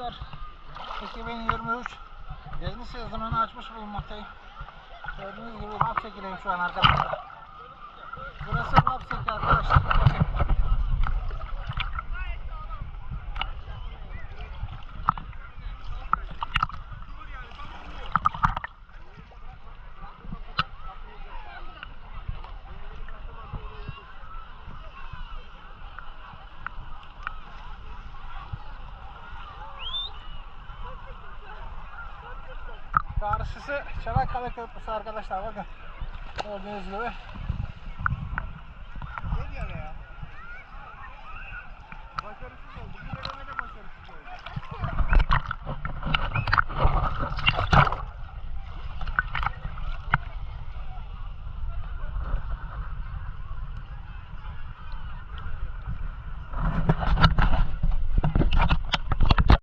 arkadaşlar. 2023 yeni sezonunu açmış bulunmaktayım. Gördüğünüz gibi Lapseki'deyim şu an arkadaşlar. Burası Lapseki arkadaşlar. Bakın. Karşısı Çanakkale Köprüsü arkadaşlar bakın. Gördüğünüz gibi.